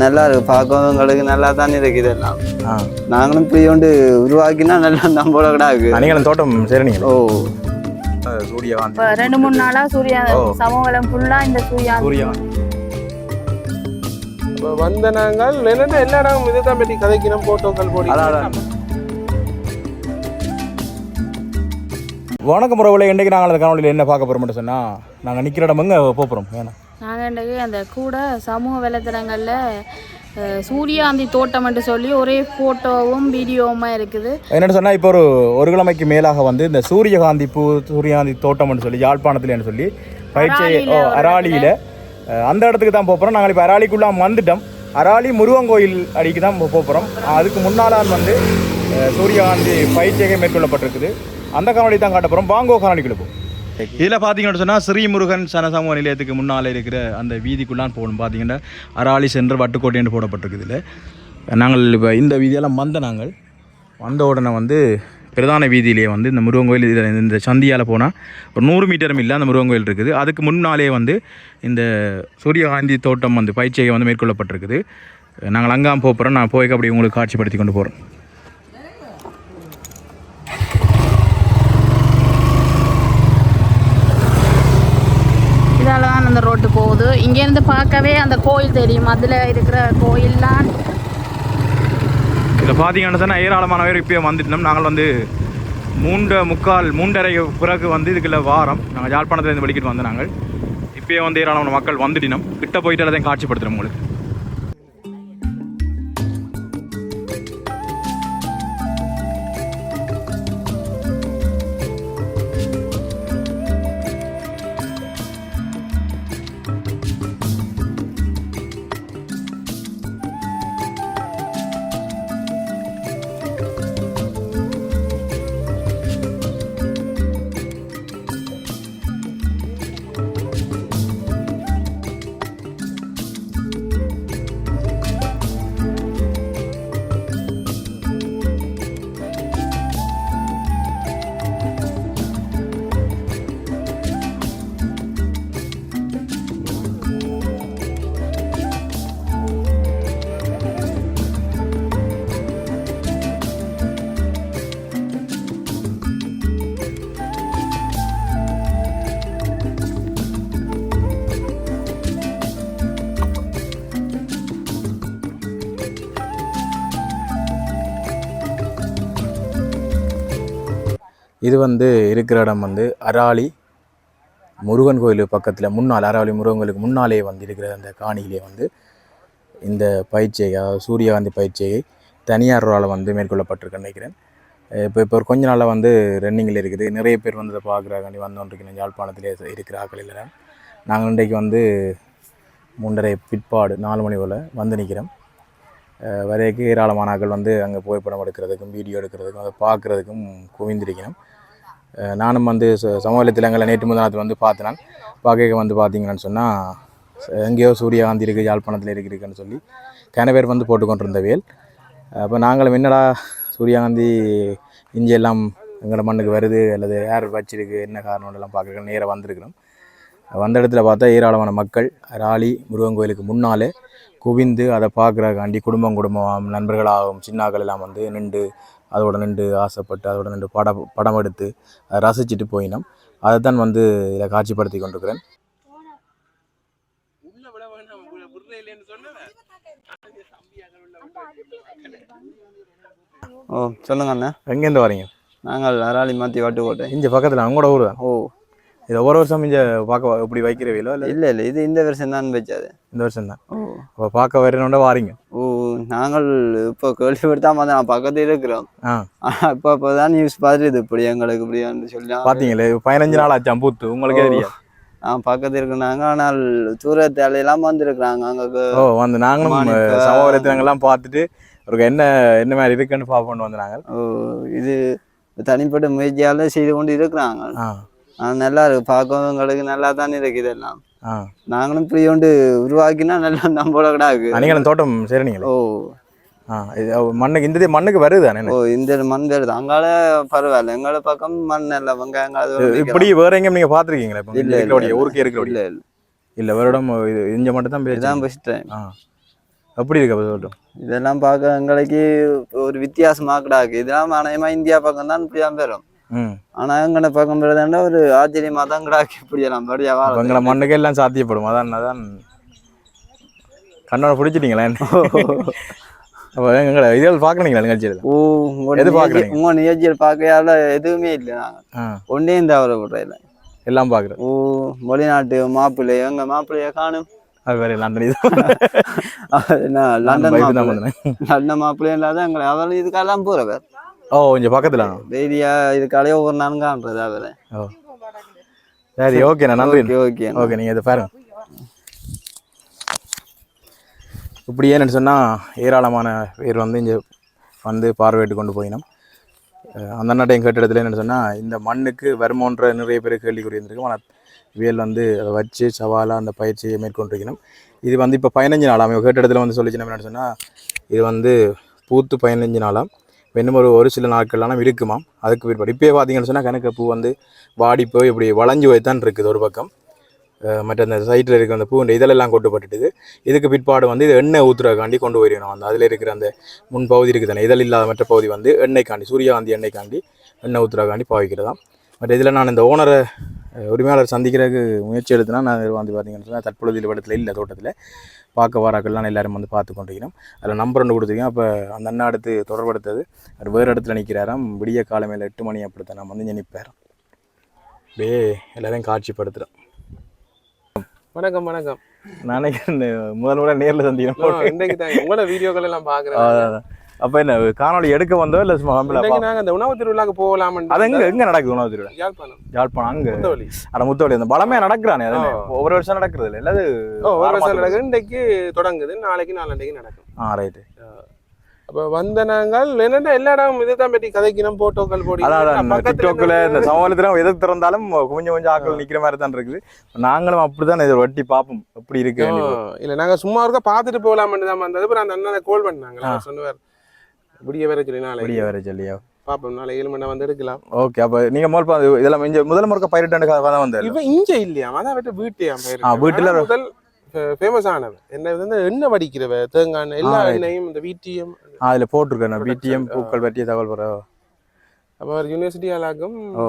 நல்லா இருக்கு. பார்க்கவங்களுக்கு நல்லா தான் இருக்குது எல்லாம். நாங்களும் இப்படி கொண்டு உருவாக்கினா நல்லா நம்மளோட கூட இருக்கு. நீங்களும் தோட்டம் செய்கிறீங்க ஓ. சூரியகாந்தி இப்போ ரெண்டு மூணு நாளா சூர்யா ஓ. சமூகம் ஃபுல்லா இந்த சூர்யா சூரியகாந்தி இப்போ வந்த நாங்கள் என்னென்ன எல்லா இடமும் இதை தான் பற்றி கதைக்கணும் போட்டோக்கள் போடி. வணக்கம் உறவுல இன்றைக்கு நாங்கள் அந்த காணொலியில் என்ன பார்க்க போகிறோம்னு சொன்னால் நாங்கள் நிற்கிற இடம் எங்கே போகிறோம் ஏன்னா நாங்கள் இன்றைக்கு அந்த கூட சமூக வலைத்தளங்களில் அஹ், சூர்யாந்தி தோட்டம்னு சொல்லி ஒரே ஃபோட்டோவும் வீடியோவுமா இருக்குது. என்னென்னு சொன்னால் இப்போ ஒரு ஒரு கிழமைக்கு மேலாக வந்து இந்த சூரியகாந்தி பூ சூரியகாந்தி தோட்டம்னு சொல்லி யாழ்ப்பாணத்துலன்னு சொல்லி பயிற்சி அராலியில் அந்த இடத்துக்கு தான் போகிறோம் நாங்கள் இப்போ அராலிக்குள்ளே வந்துட்டோம். அராலி முருகன் கோயில் அடிக்கு தான் போகிறோம் அதுக்கு முன்னாலான் வந்து சூரியகாந்தி பயிற்சியை மேற்கொள்ளப்பட்டிருக்குது. அந்த காணொலி தான் காட்ட போகிறோம் பாங்கோ காணொலிக்குள்ள போ. இதில் பார்த்தீங்கன்னு சொன்னால் ஸ்ரீமுருகன் சனசமூக நிலையத்துக்கு முன்னால் இருக்கிற அந்த வீதிக்குள்ளான் போகணும். பார்த்தீங்கன்னா அராளி சென்று வட்டுக்கோட்டைன்னு போடப்பட்டிருக்குது இதில். நாங்கள் இப்போ இந்த வீதியெல்லாம் வந்த நாங்கள். வந்த உடனே வந்து பிரதான வீதியிலே வந்து இந்த முருகன் கோயில் இதில் இந்த சந்தியால் போனால் ஒரு நூறு மீட்டரும் இல்லை அந்த முருகன் கோயில் இருக்குது. அதுக்கு முன்னாலே வந்து இந்த சூரியகாந்தி தோட்டம் வந்து பயிற்சியை வந்து மேற்கொள்ளப்பட்டிருக்குது. நாங்கள் அங்காம் போகிறோம். நான் போய்க்கு அப்படி உங்களுக்கு காட்சிப்படுத்தி கொண்டு போகிறோம் இதால தான் அந்த ரோட்டு போகுது இங்கேருந்து பார்க்கவே அந்த கோயில் தெரியும். அதில் இருக்கிற கோயில்லாம். இதில் பார்த்தீங்கன்னா சொன்னால் ஏராளமான பேர் இப்போயே வந்துட்டோம் நாங்கள் வந்து மூன்று முக்கால் மூன்றரை பிறகு வந்து இதுக்குள்ள வாரம். நாங்கள் யாழ்ப்பாணத்துலேருந்து வெளிக்கிட்டு வந்து நாங்கள். இப்போயே வந்து ஏராளமான மக்கள் வந்துட்டினோம். கிட்ட போயிட்டு எல்லாத்தையும் காட்சிப்படுத்துகிறோம் உங்களுக்கு. இது வந்து இருக்கிற இடம் வந்து அராளி முருகன் கோயில் பக்கத்தில் முன்னால் அராலி முருகன் கோயிலுக்கு முன்னாலே வந்து இருக்கிற அந்த காணியிலே வந்து இந்த பயிற்சியை அதாவது சூரியகாந்தி பயிற்சியை தனியாரால் வந்து மேற்கொள்ளப்பட்டிருக்குன்னு நினைக்கிறேன். இப்போ இப்போ ஒரு கொஞ்ச நாளாக வந்து ரன்னிங்கில் இருக்குது. நிறைய பேர் வந்து அதை பார்க்குறாங்க வந்தோன்றிருக்கணும் யாழ்ப்பாணத்திலே இருக்கிற ஆக்கள் இல்லை நாங்கள் இன்றைக்கு வந்து மூன்றரை பிற்பாடு நாலு மணி போல் வந்து நிற்கிறோம். வரைக்கும் ஏராளமான ஆக்கள் வந்து அங்கே புகைப்படம் எடுக்கிறதுக்கும் வீடியோ எடுக்கிறதுக்கும் அதை பார்க்குறதுக்கும் குவிந்திருக்கணும் நானும் வந்து ச- சமூக வலைத்தளங்களில் நேற்று முதலாத்து வந்து பார்த்தேன். பார்க்க வந்து பார்த்தீங்கன்னு சொன்னால் எங்கேயோ சூரியகாந்தி இருக்குது யாழ்ப்பாணத்தில் இருக்குன்னு சொல்லி கன பேர் வந்து போட்டுக்கொண்டிருந்த வேல். அப்போ நாங்களும் என்னடா சூரியகாந்தி இஞ்சி எல்லாம் எங்களோட மண்ணுக்கு வருது அல்லது யார் வச்சிருக்கு என்ன காரணம் எல்லாம் பார்க்குறோம் நேராக வந்திருக்கிறோம். வந்த இடத்துல பார்த்தா ஏராளமான மக்கள் ராலி முருகன் கோயிலுக்கு முன்னாலே குவிந்து அதை பார்க்குறக்காண்டி குடும்பம் குடும்பம் நண்பர்களாகவும் சின்னாக்கள் எல்லாம் வந்து நின்று அதோட நின்று ஆசைப்பட்டு அதோட நின்று படம் படம் எடுத்து அதை ரசிச்சுட்டு போயினோம். அதை தான் வந்து இதில் காட்சிப்படுத்தி கொண்டிருக்கிறேன். ஓ சொல்லுங்க அண்ணா. எங்கேருந்து வரீங்க? நாங்கள் அராலி மாற்றி வாட்டுக்கோட்டை இங்கே பக்கத்தில் அவங்களோட ஊர் தான். ஓ. இது ஒவ்வொரு வருஷம் இங்கே பார்க்க இப்படி வைக்கிறவையிலோ இல்லை? இல்லை இல்லை. இது இந்த வருஷம் தான் வச்சது. இந்த வருஷம் தான். ஓ. அப்போ பார்க்க வரணுன்னா வாரீங்க. ஓ நாங்கள் இப்போ கேள்விப்பட்டு தான் வந்து நான் பக்கத்தில் இருக்கிறோம். ஆ. இப்போ இப்போ தான் நியூஸ் பார்த்துட்டு இப்படி எங்களுக்கு இப்படியான்னு சொல்லி பார்த்தீங்களே பதினஞ்சு நாள் ஆச்சு அம்பூத்து உங்களுக்கே. தெரியாது. நான் பக்கத்தில் இருக்கிறாங்க ஆனால் தூரத்தால எல்லாம் வந்திருக்கிறாங்க. அங்கே ஓ வந்து நாங்களும் ஆமா, இப்ப- சமூக வலைத்தளங்கள்லாம் பார்த்துட்டு ஒரு என்ன என்ன மாதிரி இருக்குன்னு பார்ப்போம்னு வந்து நாங்கள் ஓ இது தனிப்பட்ட முயற்சியால் செய்து கொண்டு இருக்கிறாங்க. ஆ. நல்லா இருக்கு. பார்க்கவங்களுக்கு நல்லா தான் இருக்கு இதெல்லாம். நாங்களும் இப்படி கொண்டு உருவாக்கினா நல்லா நம்மளோட கூட இருக்கு நீங்களும் தோட்டம் செய்கிறீங்களே ஓ. மண்ணுக்கு இந்த மண்ணுக்கு வருது தானே ஓ இந்த மண் வருது. அங்கால பரவாயில்ல. எங்களோட பக்கம் மண் இல்லை. வெங்காயம் இப்படி வேற எங்கேயும் நீங்க பாத்திருக்கீங்களா இப்போ? இல்ல. ஊருக்கு இருக்கிறபடியே இல்லை இல்லை. இல்லை வருடம் இது இங்கே மட்டும் தான் பேச்சு ஃபஸ்ட் டைம் ஆ. எப்படி இருக்கு அப்போ சொல்லட்டும் இதெல்லாம் பார்க்க எங்களுக்கு ஒரு வித்தியாசமாக கிடாக்கு இதெல்லாம் அநேகமா இந்தியா பக்கம் தான் இப்படிதான் பெறும். ம். ஆனா எங்கன பக்கம் பெறுதாண்டா ஒரு ஆச்சரியமா தான் கிடாக்கு இப்படியெல்லாம் படியா எங்களை மண்ணுக்கு எல்லாம் சாத்தியப்படும். அதான் அதான். கண்ணோட பிடிச்சிட்டீங்களா அப்போ எங்களை இதில் பார்க்குறீங்களா நிகழ்ச்சியில்? ஓ எது பார்க்கறீங்க? உங்க நிகழ்ச்சியில் பார்க்கையால எதுவுமே இல்லை. நாங்க ஆ ஒன்றையும் தவற விடுறதில்ல எல்லாம் பார்க்குறேன் ஓ வெளிநாட்டு மாப்பிள்ளை எங்க மாப்பிள்ளைய காணும். அது வேறு லண்டன் இது. லண்டன் லண்டன் மாப்பிள்ளை இல்லாத எங்களை அவர் இதுக்கெல்லாம் போறவர். ஓ இங்கே பக்கத்தில். டெய்லியா இதுக்காலே ஒவ்வொரு நாளும் காண்றது அவர் ஓ. சரி ஓகேண்ணா நன்றி ஓகே ஓகே நீங்கள் இதை பாருங்க. இப்படி ஏன்னு சொன்னால் ஏராளமான பேர் வந்து இங்கே வந்து பார்வையிட்டு கொண்டு போயினோம். அந்த அண்ணாட்டையும் கேட்ட இடத்துல என்னென்னு சொன்னால் இந்த மண்ணுக்கு வருமோன்ற நிறைய பேர் கேள்விக்குறி இருந்திருக்கும். ஆனால் இவியல் வந்து அதை வச்சு சவாலாக அந்த பயிற்சியை மேற்கொண்டிருக்கணும். இது வந்து இப்போ பதினஞ்சு நாளாம். கேட்ட இடத்துல வந்து சொல்லிச்சு என்னன்னு சொன்னால் இது வந்து பூத்து பதினஞ்சு நாளாம். இன்னும் ஒரு ஒரு சில நாட்கள்லாம் இருக்குமாம். அதுக்கு பிற்பாடு இப்போயே பார்த்தீங்கன்னு சொன்னால் கணக்கு பூ வந்து வாடி போய் இப்படி வளைஞ்சு போய் இருக்குது ஒரு பக்கம். மற்ற அந்த சைட்டில் இருக்கிற அந்த பூண்டு இதெல்லாம் கொட்டுப்பட்டுட்டுது. இதுக்கு பிற்பாடு வந்து இது எண்ணெய் ஊற்றுறக்காண்டி கொண்டு போயிடணும் அந்த அதில் இருக்கிற அந்த முன் பகுதி இருக்குது தானே இதழ் இல்லாத மற்ற பகுதி வந்து எண்ணெய்க்காண்டி சூரியகாந்தி எண்ணெய்க்காண்டி எண்ணெய் ஊற்றுறக்காண்டி பாவிக்கிறதாம். பட் இதில் நான் இந்த ஓனரை உரிமையாளர் சந்திக்கிறதுக்கு முயற்சி எடுத்தேன்னா நான் வந்து பார்த்தீங்கன்னு சொன்னால் தற்பொழுது இடத்துல இல்லை தோட்டத்தில். பார்க்க வாராக்கள்லாம் எல்லாரும் வந்து பார்த்து கொண்டிருக்கிறோம் அதில் நம்பர் ஒன்று கொடுத்துருக்கேன் அப்போ அந்த அண்ணா அடுத்து தொடர்படுத்தது. அவர் வேறு இடத்துல நிற்கிறாராம் விடிய காலமையில் எட்டு மணி அப்படித்தான். நான் வந்து நிற்பேன் அப்படியே எல்லாரையும் காட்சிப்படுத்துகிறேன் வணக்கம் வணக்கம். நானே முதல் முறை நேரில் சந்திக்கணும் இன்றைக்கு தான் உங்களோட வீடியோக்கள் எல்லாம் பாக்குறேன் அப்போ என்ன காணொளி எடுக்க வந்தோ இல்லை சும்மா நாங்க அந்த உணவு திருவிழாக்கு போகலாம் அது எங்க எங்க நடக்குது உணவு திருவிழா? யாழ்ப்பாணம். யாழ்ப்பாணம் அங்க? முத்தவழி அட முத்தவழி அந்த பலமே நடக்கிறானே அது ஒவ்வொரு வருஷம் நடக்கிறது இல்லை ஒரு ஆறு வருஷம் நடக்குது இன்றைக்கு தொடங்குது நாளைக்கு நாளன்றைக்கு நடக்கும். ஆ ரைட்டு. அப்ப வந்த நாங்கள் என்னடா எல்லா இடம் இதுதான் பற்றி கதைக்கணும் போட்டோக்கள் போடி அதான் டிக்டாக்ல இந்த சமாளத்தில் எது திறந்தாலும் கொஞ்சம் கொஞ்சம் ஆட்கள் நிக்கிற மாதிரி தான் இருக்குது. நாங்களும் அப்படிதான் இதை வட்டி பார்ப்போம் எப்படி இருக்கு இல்ல நாங்க சும்மா இருக்க பாத்துட்டு போகலாம்னு தான் வந்தது. அப்புறம் அந்த அண்ணனை கால் பண்ணாங்க அவர் சொன்னவர் விடிய வேற சொல்லி நாளைக்கு வெளியே வேற சொல்லியா? பாப்போம் நாளை ஏழு மணி வந்து எடுக்கலாம். ஓகே அப்ப நீங்க முதல் பா- இதெல்லாம் இங்க முதல் முறைக்க பயிரிட்டு தான் வந்தாரு இவன் இங்க இல்லையா? அதான் விட்டு வீட்டையா வீட்டுல முதல் ஃபேமஸ் ஆனவன். என்ன வந்து எண்ணெய் வடிக்கிறவ தேங்காய் எல்லா. எண்ணெயும் இந்த வீட்டியம் அதுல போட்டிருக்கேன் Production, பூக்கள் பற்றிய தகவல் பெற அப்ப அவர் யூனிவர்சிட்டி ஆளாக்கும் ஓ.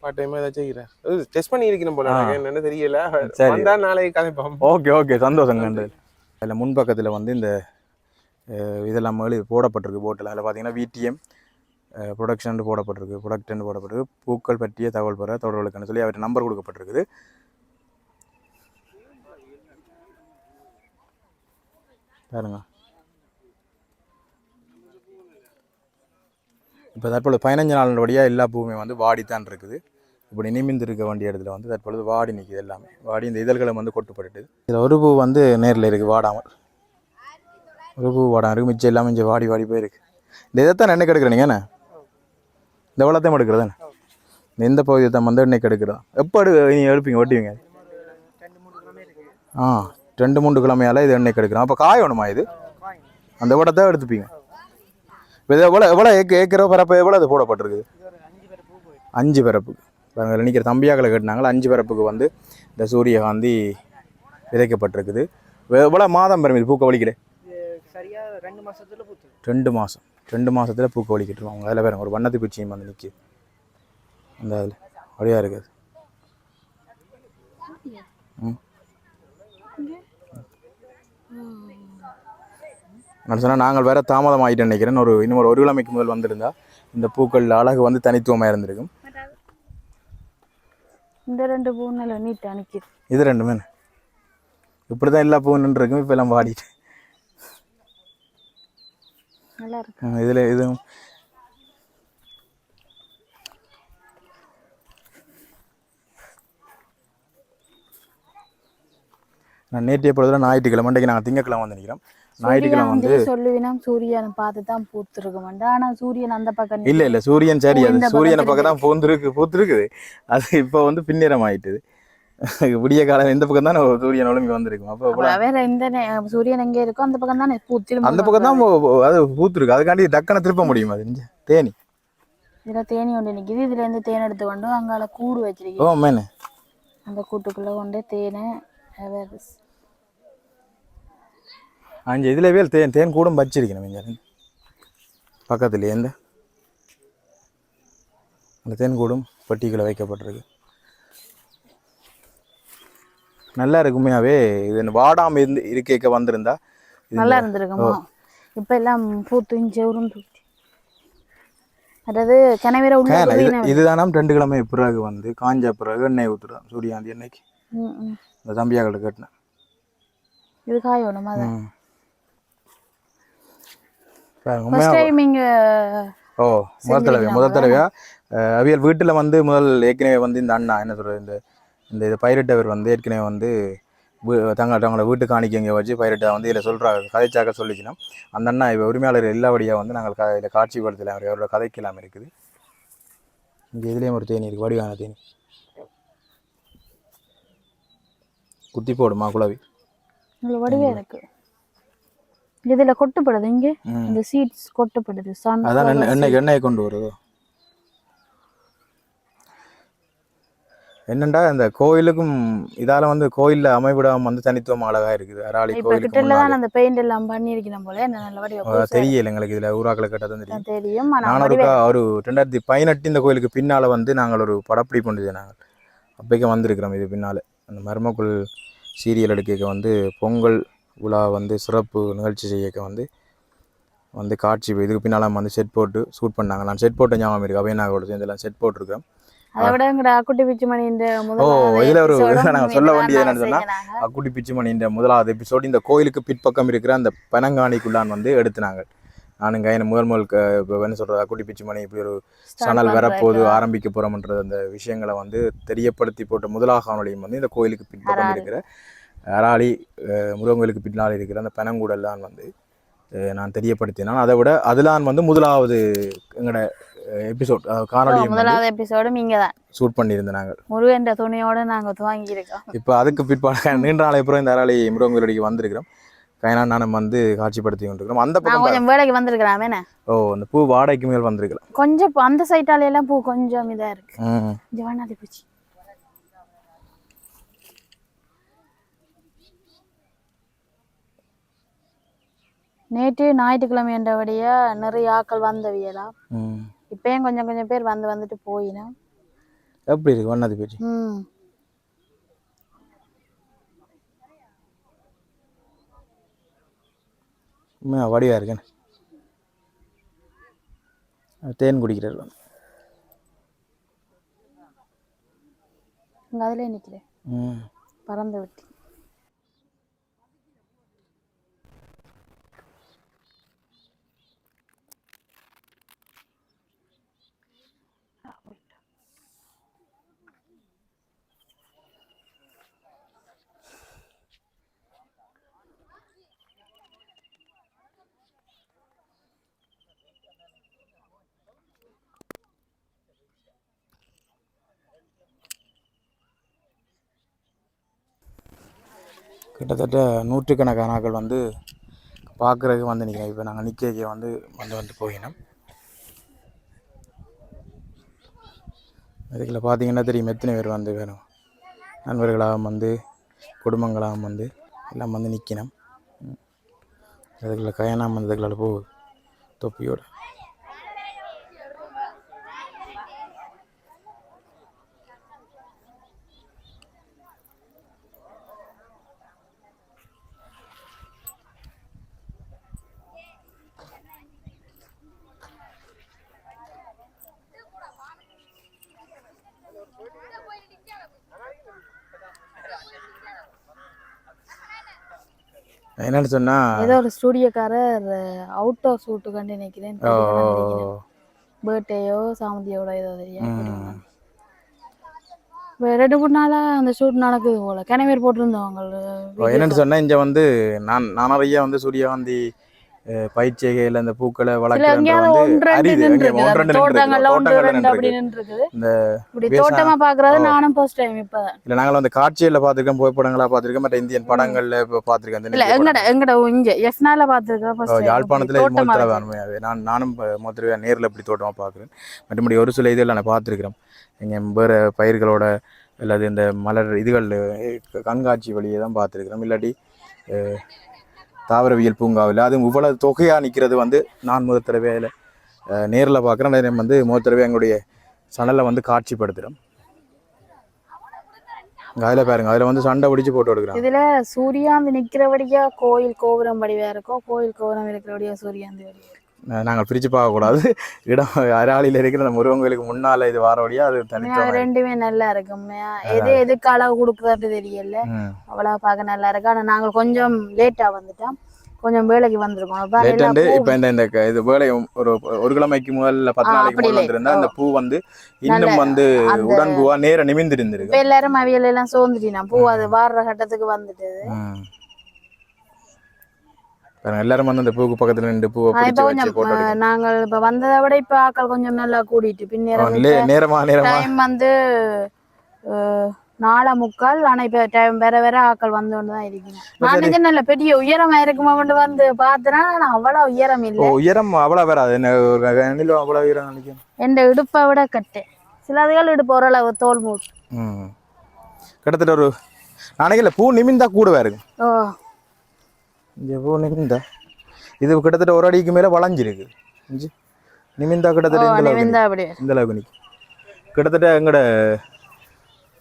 பார்ட் டைமா ஏதாவது செய்கிறார் டெஸ்ட் பண்ணி இருக்கணும் போல என்னன்னு தெரியல. சரி. நாளைக்கு கதைப்போம். Okay okay. சந்தோஷம் கண்டு அதில் முன்பக்கத்தில் வந்து இந்த இதெல்லாம் மேலே போடப்பட்டிருக்கு போட்டில் அதில் பார்த்தீங்கன்னா விடிஎம் ப்ரொடக்ஷன் போடப்பட்டிருக்கு ப்ரொடக்ட்னு போடப்பட்டிருக்கு பூக்கள் பற்றிய தகவல் பெற தொடர்புகளுக்குன்னு சொல்லி அவர்கிட்ட நம்பர் கொடுக்கப்பட்டிருக்குது. பாருங்க. இப்போ தற்பொழுது பதினஞ்சு நாளினுடைய எல்லா பூவுமே வந்து வாடித்தான் இருக்குது. இப்படி நிமிந்து இருக்க வேண்டிய இடத்துல வந்து தற்பொழுது வாடி நிற்கிது எல்லாமே. வாடி இந்த இதழ்களும் வந்து கொட்டுப்பட்டுட்டு. இதில் ஒரு பூ வந்து நேரில் இருக்குது வாடாமல். ஒரு பூ வாடம் இருக்குது மிச்சம் எல்லாமே இங்கே வாடி வாடி போயிருக்கு இந்த இதைத்தான் எண்ணெய் எடுக்கிறேன் நீங்கள் என்ன? இந்த வளத்தையும் எடுக்கிறது இந்த இந்த பகுதியை தான் வந்து எண்ணெய் கெடுக்கிறதா? எப்போ எடு நீங்கள் எடுப்பீங்க ஒட்டுவீங்க ஆ ரெண்டு மூன்று கிழமையால் இது எண்ணெய் எடுக்கிறோம் அப்போ காய வேணுமா இது? அந்த வடத்தை எடுத்துப்பீங்க. இப்போ இது எவ்வளோ எவ்வளோ ஏக்க ஏக்கரோ பரப்பு எவ்வளோ இது போடப்பட்டிருக்குது அஞ்சு பரப்புக்கு பாருங்கள் நினைக்கிற நிற்கிற தம்பியாக்களை கட்டினாங்களா அஞ்சு பரப்புக்கு வந்து இந்த சூரியகாந்தி விதைக்கப்பட்டிருக்குது. எவ்வளோ மாதம் பெறும் இது பூக்க வலிக்கிறேன் ரெண்டு மாசத்துல பூத்து ரெண்டு மாதம் ரெண்டு மாசத்துல பூக்க வலிக்கிட்டு அவங்க அதில் பாருங்க. ஒரு வண்ணத்து பிச்சியும் வந்து நிற்கிது அந்த அதில். அப்படியா இருக்குது நான் சொன்னால் நாங்கள் வேற தாமதம் ஆகிட்டு நினைக்கிறேன். ஒரு இன்னும் ஒரு கிழமைக்கு முதல் வந்திருந்தா இந்த பூக்கள் அழகு வந்து தனித்துவமாக இருந்திருக்கும். இந்த ரெண்டு பூனல நீட்டா நிக்குது. இது ரெண்டுமே இப்படி தான் எல்லா பூவும் நின்றுருக்கும். இப்போ எல்லாம் வாடிட்டு. நல்லா இருக்கு இதில் இதுவும் நான் நேற்றைய பொழுதுல ஞாயிற்றுக்கிழமை இன்றைக்கு நாங்கள் திங்கக்கிழமை வந்து நிற்கிறோம் ஞாயிற்றுக்கிழமை வந்து சொல்லுவினா சூரியனை பார்த்து தான் பூத்திருக்க ஆனா சூரியன் அந்த பக்கம் இல்லை இல்லை சூரியன் சரி அது சூரியனை பக்கம் பக்கம் தான் பூந்துருக்கு பூத்துருக்குது. அது இப்போ வந்து பின்னிறம் ஆயிட்டுது விடிய காலம் இந்த பக்கம் தான் சூரியன் ஒழுங்கி வந்திருக்கும். அப்போ வேற இந்த சூரியன் எங்க இருக்கோ அந்த பக்கம் தானே பூத்திரும் அந்த பக்கம் தான் அது பூத்துருக்கு. அதுக்காண்டி டக்குன்னு திருப்ப முடியுமா அது இங்க? தேனி. இதுல தேனி ஒன்று நிக்குது. இதுல இருந்து தேன் எடுத்து கொண்டு அங்கால கூடு ஓ வச்சிருக்கேன் மேனு. அந்த கூட்டுக்குள்ள கொண்டு தேனை. அஞ்சு இதில் வேல் தேன் தேன் கூடம் வச்சிருக்கணும் இங்கே. பக்கத்துலேயே இந்த. அந்த தேன் கூடும் பெட்டிக்குள்ள வைக்கப்பட்டிருக்கு. நல்லா இருக்குமையாவே. இது வாடாம இருந்து இருக்க வந்திருந்தா நல்லா இருந்திருக்குமா? இப்ப எல்லாம் பூத்து செவரும் அதாவது கனவேற உள்ள இதுதானாம் ரெண்டு கிழமை பிறகு வந்து காஞ்ச பிறகு எண்ணெய் ஊற்றுறான் சூரியாந்தி எண்ணெய்க்கு. இந்த தம்பியாக்களை கட்டினேன் இது காயணும் அதான் ம். பாருங்க, ஃபர்ஸ்ட் உண்மையா டைம் இங்க ஓ முதல் தடவை முதல் தடவையா? அவியல் வீட்டில் வந்து முதல் ஏற்கனவே வந்து இந்த அண்ணா என்ன சொல்கிறது இந்த இந்த இது பயிரிட்டவர் வந்து ஏற்கனவே வந்து தங்க தங்களோட வீட்டு காணிக்கை இங்கே வச்சு பயிரிட்ட வந்து இதில் சொல்கிறாங்க கதைச்சாக்க சொல்லிக்கணும். அந்த அண்ணா இப்போ உரிமையாளர் எல்லாபடியாக வந்து நாங்கள் க இதில் காட்சிப்படுத்தலாம் அவரோட கதைக்கெல்லாம் இருக்குது. இங்கே இதுலேயும் ஒரு தேனி இருக்குது வடிவான தேனி குத்தி போடுமா குழவி? நல்ல வடிவா இருக்கு. இதுல கொட்டுப்படுது. இங்க. இந்த சீட்ஸ் கொட்டுப்படுது. அதான் எண்ணெய் எண்ணெய் எண்ணெயை கொண்டு வருதோ? என்னண்டா இந்த கோயிலுக்கும் இதால வந்து கோயில்ல அமைவிடம் வந்து தனித்துவம் அழகா இருக்குது. அராளி. தான் அந்த பெயிண்ட் எல்லாம் பண்ணிருக்கணும் போல. என்ன நல்ல வடிவா அஹ் தெரியல எங்களுக்கு இதுல ஊராக்களை கேட்டதான் தெரியும். நான் ஒருக்கா ஒரு ரெண்டாயிரத்தி பதினெட்டு இந்த கோயிலுக்கு பின்னால வந்து நாங்கள் ஒரு படப்பிடி கொண்டு நாங்கள் அப்பைக்கு வந்திருக்கிறோம் இது பின்னால. அந்த மர்மக்குள் சீரியல் எடுக்க வந்து பொங்கல் விழா வந்து சிறப்பு நிகழ்ச்சி செய்யக்க வந்து வந்து காட்சி இதுக்கு பின்னால வந்து செட் போட்டு ஷூட் பண்ணாங்க. நான் செட் போட்ட ஞாபகம் இருக்கு. அவையனாவோட சேர்ந்து எல்லாம் செட் போட்டிருக்கேன் எங்கட அக்குட்டி பிச்சு மணி இந்த ஓ இதுல ஒரு நாங்க சொல்ல வேண்டியது என்ன என்னன்னு சொன்னா அக்குடி பிச்சுமணி இந்த முதலாவது எபிசோடு இந்த கோயிலுக்கு பிற்பக்கம் இருக்கிற அந்த பனங்காணிக்குள்ளான் வந்து எடுத்துனாங்க. நானுங்க என்ன முதல் இப்ப என்ன சொல்றது அக்குடி பிச்சுமணி இப்படி ஒரு சணல் வரப்போது ஆரம்பிக்க போறோம்ன்றது அந்த விஷயங்களை வந்து தெரியப்படுத்தி போட்ட முதலாக காணொலியும் வந்து இந்த கோயிலுக்கு பின்பக்கம். இருக்கிற அராளி முருகங்களுக்கு பின்னால் இருக்கிற அந்த பனங்கூடெல்லாம் வந்து நான் தெரியப்படுத்தினான். அதை விட அதெல்லாம் வந்து முதலாவது எங்களோட எபிசோட் வந்து முதலாவது எபிசோடும் இங்க தான் ஷூட் பண்ணியிருந்தேன் நாங்கள் முருகன் துணியோட நாங்க துவங்கி இருக்கோம் இப்போ அதுக்கு பிற்பாடு நீண்ட நாளை அப்புறம் இந்த அராளி முருகங்களுக்கு வந்திருக்கிறோம். கைனா நானும் வந்து காட்சிப்படுத்தி கொண்டிருக்கிறோம். அந்த பக்கம் கொஞ்சம் வேலைக்கு வந்திருக்கிறேன் என்ன? ஓ அந்த பூ வாடகைக்கு மேல் வந்திருக்கலாம். கொஞ்சம் அந்த சைட்டால எல்லாம் பூ கொஞ்சம் இதா இருக்கு. ஜவானாதி பூச்சி. நேற்று ஞாயிற்றுக்கிழமை என்றபடியா நிறைய ஆக்கள் வந்தவியலா? ம். இப்பயும் கொஞ்சம் கொஞ்சம் பேர் வந்து வந்துட்டு போயினா. எப்படி இருக்கு வண்ணாதி பேச்சு ம். வடிவா இருக்கேன். தேன் குடிக்கிறார். இங்க அதுலயே நிக்கிறேன். ம். பறந்து விட்டு. கிட்டத்தட்ட நூற்றுக்கணக்கான ஆக்கள் வந்து பார்க்குறதுக்கு வந்து நிற்கிறேன் இப்போ நாங்கள் நிற்க வந்து வந்து வந்து போயினோம். இதுக்குள்ள பார்த்தீங்கன்னா தெரியும் எத்தனை பேர் வந்து வேணும். நண்பர்களாகவும் வந்து குடும்பங்களாகவும் வந்து எல்லாம் வந்து நிற்கணும் அதுக்குள்ள கயனாக வந்ததுக்குள்ள போகுது. தொப்பியோடு. என்னன்னு சொன்னால் ஏதோ ஒரு ஸ்டூடியோக்காரர் அவுட் ஆஃப் ஷூட்டு கண்டு நினைக்கிறேன். பர்த்டேயோ சாமந்தியோட ஏதோ தெரியும் ரெண்டு மூணு நாளா அந்த ஷூட் நடக்குது போல. கிணவேர் போட்டிருந்தவங்க என்னன்னு சொன்னால் இங்கே வந்து நான் நான் நிறைய வந்து சூரியகாந்தி பயிற்சிகையில் இந்த பூக்களை இல்ல. தோட்டமா நாங்கள் வந்து காட்சியில் பார்த்துருக்கோம் புகைப்படங்களா பார்த்துருக்கோம் மற்ற இந்தியன் படங்களில் இங்க பாத்துருக்கேன் யாழ்ப்பாணத்தில் தோட்டமா இருக்கு. உண்மையாகவே நான் நானும் மொத்தம் நேரில் இப்படி தோட்டமாக பார்க்குறேன். மற்றபடி ஒரு சில இதெல்லாம் நான் பார்த்துருக்குறேன் எங்கள் வேறு பயிர்களோட அல்லது இந்த மலர் இதுகள் கண்காட்சி வழியே தான் பார்த்துருக்குறோம். இல்லாட்டி தாவரவியல் பூங்காவில். அதுவும் இவ்வளவு தொகையாக நிற்கிறது வந்து நான் முதல் தடவையில் நேரில் பார்க்குறேன். வந்து முதல் தடவை எங்களுடைய சணலை வந்து காட்சிப்படுத்துகிறோம் அதில் பாருங்க அதில் வந்து சண்டை பிடிச்சி போட்டு எடுக்கிறோம் இதில் சூரியாந்து நிற்கிறபடியாக கோயில் கோபுரம் வடிவாக இருக்கும் கோயில் கோபுரம் இருக்கிறபடியாக சூரியாந்து வடிவாக நாங்கள் பிரித்து பார்க்கக்கூடாது. இடம் அராளியில் இருக்கிற அந்த முருகன் கோயிலுக்கு முன்னால் இது வாரபடியாக அது உண்மையா தனித்தவன் ரெண்டுமே நல்லா இருக்கும். எது எதுக்கு அளவு கொடுக்குறது தெரியல. ம். அவ்வளவு பார்க்க நல்லா இருக்கு. ஆனா நாங்கள் கொஞ்சம் லேட்டா வந்துட்டோம் கொஞ்சம் வேலைக்கு வந்திருக்கோம். லேட்டண்டு இப்போ இந்த இந்த இது வேலை ஒரு ஒரு கிழமைக்கு முதல்ல பத்து நாளைக்கு முதல்ல. வந்திருந்தா இந்த பூ வந்து இன்னும் வந்து அந்த- உடன் பூவா நேர இப்ப நிமிந்திருந்திருக்கு எல்லாரும் அவியல் எல்லாம் சோர்ந்துட்டினா? பூ அது வாடுற கட்டத்துக்கு வந்துட்டு எல்லாரும் வந்து அந்த பூக்கு பக்கத்துல நின்று பூவை பிடிச்சி வச்சு போட்டோ நாங்கள் இப்ப வந்ததை விட இப்ப ஆட்கள் கொஞ்சம் நல்லா கூடிட்டு பின்னேரம் நேரமா நேரமா டைம் வந்து நாலா முக்கால் ஆனா இப்ப டைம் வேற வேற ஆட்கள் வந்து கொண்டு தான் இருக்கீங்க நான் நினைச்சேன் நல்ல பெரிய உயரமா இருக்குமா கொண்டு வந்து பார்த்தேன்னா ஆனா அவ்வளவு உயரம் இல்ல உயரம் அவ்வளவு வராது என்ன ஒரு அவ்வளவு உயரம் நினைக்கும் என் இடுப்பை விட கட்டு சிலதுகள் இடுப்பு ஓரளவு தோல் மூட்டு கிட்டத்தட்ட ஒரு நினைக்கல பூ நிமிந்தா கூடவே இருக்கும் ஓ இங்கே பூ நிமிந்தா. இது கிட்டத்தட்ட ஒரு அடிக்கு மேல வளைஞ்சிருக்கு. நிமிந்தா கிட்டத்தட்ட இந்த அளவுக்கு நிற்கும் கிட்டத்தட்ட எங்களோட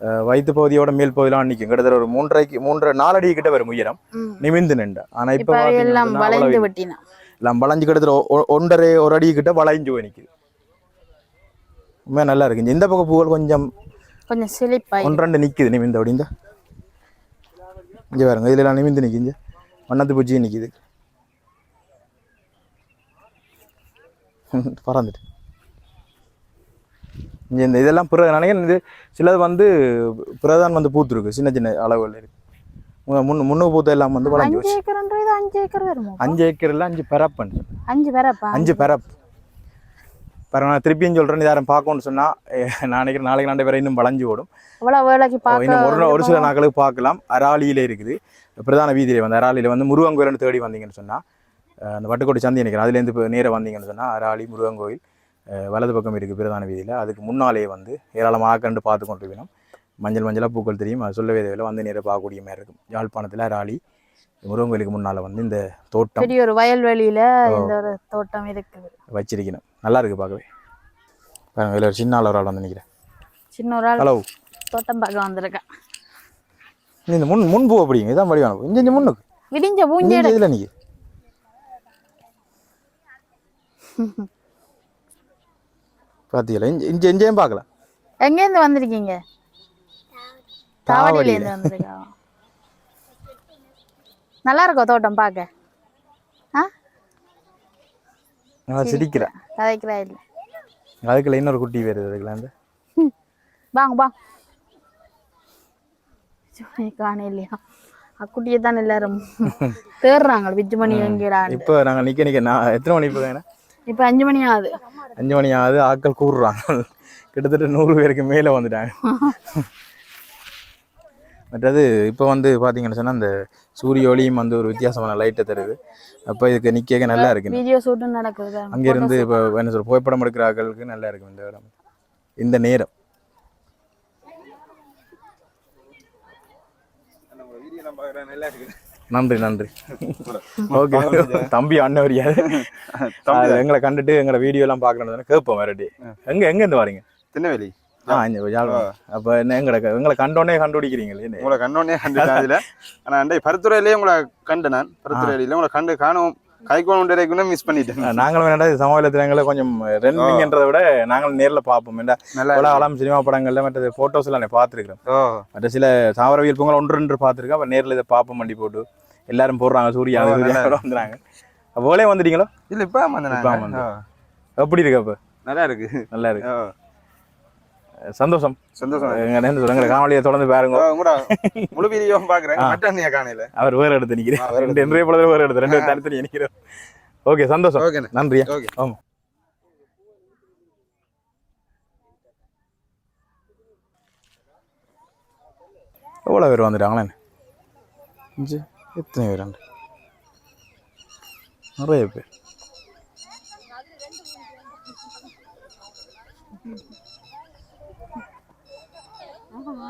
அஹ், வயிற்று பகுதியோட மேல் பகுதியெல்லாம் நிற்கும் கிட்டத்தட்ட ஒரு மூன்றரைக்கு மூன்றரை நாலடி கிட்ட வரும் உயரம். நிமிந்து நின்றா. ஆனா இப்ப எல்லாம் வளைஞ்சு கிட்டத்தட்ட ஒன்றரை ஒரு அடி கிட்ட வளைஞ்சு போய் நிற்குது உண்மையாக நல்லா இருக்கு. இந்த பக்கம் பூக்கள் கொஞ்சம் கொஞ்சம் சிலிப்பாய் ஒன்றரை நிற்குது நிமிந்து அப்படி இந்த. இங்கே பாருங்க இதுல நிமிந்து நிற்குது வண்ணத்து பூச்சி நிற்குது பறந்துட்டு. இங்கே இந்த இதெல்லாம் பிற நினைக்கிறேன் இது சிலது வந்து பிறதான் வந்து பூத்துருக்கு சின்ன சின்ன அளவுகள் இருக்கு. முன்னு முன்னுக்கு பூத்த எல்லாம் வந்து வளைஞ்சு அஞ்சு அஞ்சு ஏக்கர் வருமோ? அஞ்சு ஏக்கர்ல அஞ்சு பெரப்பன் அஞ்சு பேரப்பா அஞ்சு பெரப் பாருங்க நான் திருப்பியும் சொல்றேன் யாரும் பார்க்கணும்னு சொன்னா நான் நினைக்கிறேன் நாளைக்கு ரெண்டு பேரை இன்னும் வளைஞ்சு ஓடும். இன்னும் ஒரு ஒரு சில நாட்களுக்கு பார்க்கலாம். அராலியில இருக்குது. பிரதான வீதியில வந்து அராலியில வந்து முருகன் கோயில்னு தேடி வந்தீங்கன்னு சொன்னா அஹ், அந்த வட்டுக்கோட்டை சந்தி நினைக்கிறேன். அதுலேருந்து இப்போ நேராக வந்தீங்கன்னு சொன்னா அராலி முருகன் கோயில் அஹ், வலது பக்கம் இருக்குது பிரதான வீதியில. அதுக்கு முன்னாலே வந்து ஏராளமாக கண்டு பார்த்து கொண்டு இருக்கணும் மஞ்சள் மஞ்சளாக பூக்கள் தெரியும். அது சொல்லவே தேவையில்லை. வந்து நேராக பார்க்கக்கூடிய மாதிரி இருக்கும். யாழ்ப்பாணத்தில் அராலி முருகன் கோயிலுக்கு முன்னால் வந்து இந்த தோட்டம் பெரிய ஒரு வயல்வெளியில இந்த ஒரு தோட்டம் இருக்குது. வச்சிருக்கணும். நல்லா இருக்கு பார்க்கவே. பாருங்க இதில் ஒரு சின்ன ஆள் ஒரு ஆள் வந்து நிற்கிறேன் சின்ன ஒரு ஆள் ஹலோ தோட்டம் பார்க்க வந்திருக்கேன். இந்த முன் முன் பூ அப்படிங்க இதான் வடிவான இங்கே இங்கே முன்னுக்கு. விடிஞ்ச பூஞ்சை இதில் நிற்க பார்த்தீங்களா இஞ்சி இஞ்சி இஞ்சையும் பார்க்கலாம். எங்கேருந்து வந்திருக்கீங்க? தாவடியில. இருந்து வந்திருக்கா நல்லா இருக்கோ தோட்டம் பார்க்க? ஆ? நான் சிரிக்கிறேன் கதைக்கிறா இல்லை. அதுக்குள்ள இன்னொரு குட்டி வருது அதுக்குள்ள அந்த வாங்க வாங்க. காண இல்லையா அக்குட்டியை தான் எல்லாரும் தேடுறாங்க. விஜு மணி இப்போ நாங்கள் நிற்க நிற்க நான் எத்தனை மணி இப்போ இப்போ அஞ்சு மணி ஆகுது. அஞ்சு மணி ஆகுது ஆட்கள் கூடுறாங்க. கிட்டத்தட்ட நூறு பேருக்கு மேலே வந்துட்டாங்க. மற்றது இப்போ வந்து பார்த்தீங்கன்னு சொன்னால் அந்த சூரிய ஒளியும் வந்து ஒரு வித்தியாசமான லைட்டை தருது. அப்போ இதுக்கு நிற்க நல்லா இருக்கு. வீடியோ ஷூட்டும் நடக்குது. அங்கேருந்து இப்போ என்ன சொல்ற புகைப்படம் எடுக்கிற ஆட்களுக்கு நல்லா இருக்கும் இந்த இடம். இந்த நேரம். நன்றி நன்றி. ஓகே. தம்பி அண்ணன் வரியாது எங்களை கண்டுட்டு எங்களை வீடியோ எல்லாம் பார்க்கணும் கேட்போம் வேறடி எங்க எங்க இருந்து வரீங்க? திருநெல்வேலி. ஆ யாழ்ப்பாணம் அப்ப என்ன எங்களை எங்களை கண்டோடனே கண்டுபிடிக்கிறீங்களே? உங்களை கண்டோடனே கண்டுட்டேன் அதுல ஆனா அண்டை பருத்துறையிலேயே உங்களை கண்டு நான். பருத்துறையில உங்களை கண்டு காணும். கைகோணம் வரைக்கும் மிஸ் பண்ணிட்டேன் நாங்களும் வேணா சமூகத்தில் எங்களை கொஞ்சம் ரெண்டிங்ன்றதை விட நாங்களும் நேர்ல பார்ப்போம். நல்லா உலகம் சினிமா படங்கள்ல மற்றது போட்டோஸ் எல்லாம் நான் பார்த்துருக்கிறேன். மற்ற சில தாவரவியல் பொங்கல் ஒன்று ரெண்டு பார்த்துருக்கேன். அப்போ நேரில் இதை பார்ப்போம் வண்டி போட்டு. எல்லாரும் போடுறாங்க சூர்யா சூர்யா வந்துறாங்க அப்போலே வந்துட்டீங்களோ இல்ல இப்ப இப்ப எப்படி இருக்கு அப்போ? நல்லா இருக்கு. நல்லா இருக்கு. சந்தோஷம். சந்தோஷம். எங்க என்ன சொல்லுங்க காணொலியை தொடர்ந்து பாருங்க. முழு வீடியோ பாக்குறேன். மட்டும் நீ காணையில அவர் வேறு எடுத்து வேற ரெண்டு இன்றைய பொழுது வேறு எடுத்து ரெண்டு தனித்தனி நிற்கிறோம். ஓகே சந்தோஷம். ஓகேண்ணே நன்றியா ஓகே. ஆமா. எவ்வளோ பேர் வந்துட்டாங்களே அஞ்சு எத்தனை பேர் நிறைய பேர்.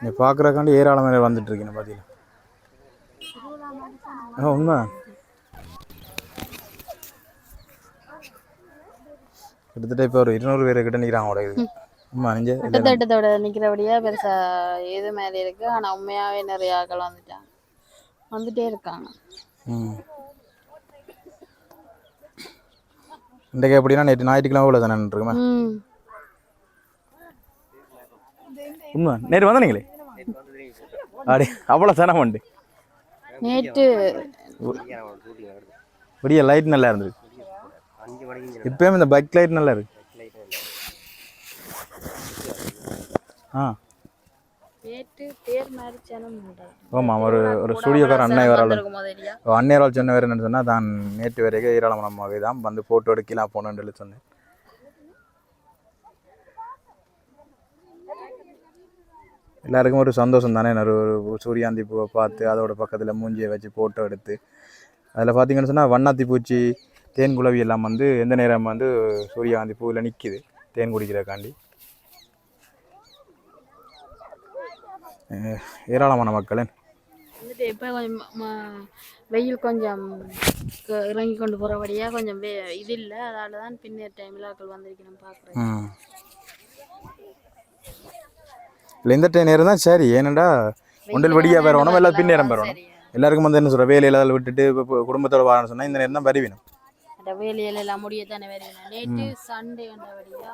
நீ பார்க்குறக்காண்டி ஏராளமாக வந்துட்டு இருக்கீங்க பார்த்தீங்களா ஆ உண்மை. கிட்டத்தட்ட இப்போ ஒரு இருநூறு பேர் கிட்ட நிற்கிறாங்க உடைய இது உண்மை நெஞ்ச கிட்டத்தட்டத்தோட நிக்கிறபடியா பெருசா இது மாதிரி இருக்கு ஆனா உண்மையாவே நிறைய ஆட்கள் வந்துட்டாங்க. வந்துட்டே இருக்காங்க. ம். இன்றைக்கு எப்படின்னா நேற்று ஞாயிற்றுக்கிழமை இவ்வளோ தானே இருக்குமா ம். உண்மை. நேற்று வந்தானீங்களே? அடே அவ்வளோ தானே உண்டு. நேற்று. விடிய லைட் நல்லா இருந்தது. இப்பயும் இந்த பைக் லைட் நல்லா இருக்கு. ஆ நேற்று தேர் மாதிரி ஜனம் ஆமாம் ஒரு ஒரு ஸ்டுடியோக்கார அண்ணன் முதலியா அன்னையரால் சொன்ன வேறு என்ன சொன்னால் தான் நேற்று வரைக்கும் ஏராளமானமாகவே தான் வந்து ஃபோட்டோ எடுக்கலாம் போனேன்னு சொன்னேன். எல்லாருக்கும் ஒரு சந்தோஷம் தானே ஒரு ஒரு சூரியாந்தி பூவை பார்த்து அதோட பக்கத்தில் மூஞ்சியை வச்சு ஃபோட்டோ எடுத்து. அதில் பார்த்தீங்கன்னு சொன்னால் வண்ணாத்தி பூச்சி தேன் குளவி எல்லாம் வந்து எந்த நேரம் வந்து சூரியகாந்தி பூவில் நிற்கிது தேன் குடிக்கிறக்காண்டி ஏராளமான மக்கள் வந்துட்டு இப்போ கொஞ்சம் வெயில் கொஞ்சம் இறங்கி கொண்டு போகிறபடியா கொஞ்சம் இது இல்லை. அதால தான் பின்னர் டைமில் ஆட்கள் வந்திருக்கணும் ம் இல்லை இந்த ட்ரெயின் நேரம் தான் சரி ஏனண்டா ஒன்றில் வெடியாக வரணும் எல்லாம் பின்னேரம் வரணும் எல்லாருக்கும் வந்து என்ன சொல்கிற வேலையில் விட்டுட்டு இப்போ குடும்பத்தோட வரணும்னு சொன்னால் இந்த நேரம் தான் வருவினும் வேலையில எல்லாம் முடியத்தானே வருவேன் நேற்று சண்டே வந்தபடியா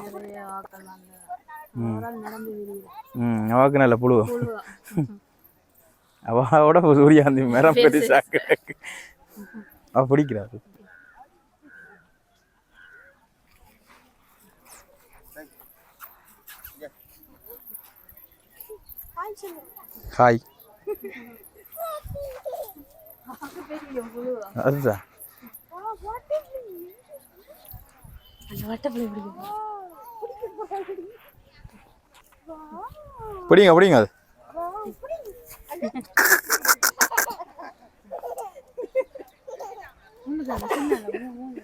நிறைய ஆட்கள் வந்தாங்க அவரால் நடந்து விரியுது ம் அவாக்கு நல்ல புழு அவாவோட சூரியாந்தி மரம் பெருசா கிடக்கு அவ பிடிக்கிறாரு ஹாய் அதுதான். அந்த வட்டப்பிள்ளை பிடிக்கும்? பிடிங்க பிடிங்க அது. மறந்து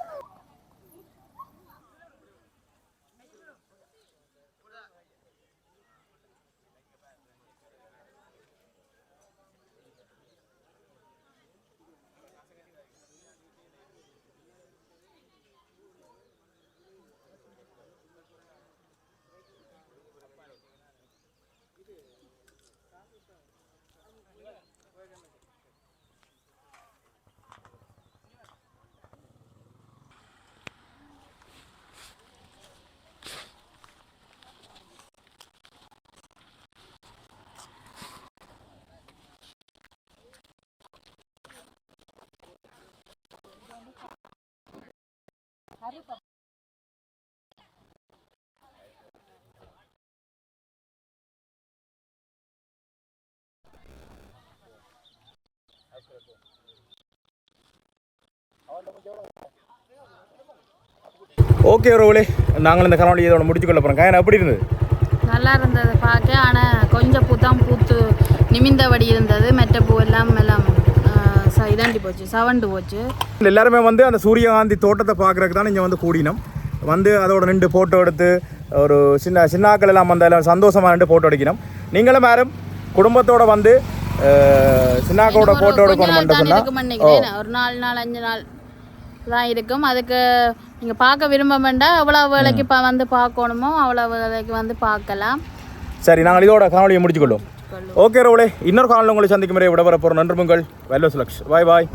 ஓகே ரோலே நாங்கள் இந்த கலவண்டி இதோட முடிச்சு கொள்ள போகிறோம் காயன் எப்படி இருந்தது? நல்லா இருந்தது பார்க்க ஆனால் கொஞ்சம் பூ தான் பூத்து நிமிந்தபடி இருந்தது. மெட்ட பூ எல்லாம் எல்லாம் இதாண்டி போச்சு சவண்டு போச்சு. எல்லாருமே வந்து அந்த சூரியகாந்தி தோட்டத்தை பார்க்குறதுக்கு தான் இங்கே வந்து கூடினோம். வந்து அதோட நின்று ஃபோட்டோ எடுத்து ஒரு சின்ன சின்னாக்கள் எல்லாம் வந்து எல்லாம் சந்தோஷமாக நின்று ஃபோட்டோ எடுக்கணும். நீங்களும் யாரும் குடும்பத்தோட வந்து சின்னாக்கோட இன்னும் போட்டோ ஒரு கொஞ்ச எடுக்கணும். ஒரு நாலு நாள் அஞ்சு நாள் தான் இருக்கும். அதுக்கு நீங்க பார்க்க விரும்ப வேண்டாம் எவ்வளவு வேலைக்கு பா- வந்து பார்க்கணுமோ அவ்வளவு வேலைக்கு வந்து பார்க்கலாம். சரி நாங்கள் இதோட காணொலியை முடிச்சுக்கொள்ளும் ஓகே ரோலே இன்னொரு காலில் உங்களை சந்திக்கும் முறை விட போகிறோம் நன்றி உங்கள் வெல்லோ சுலக்ஷ் பாய் பாய்.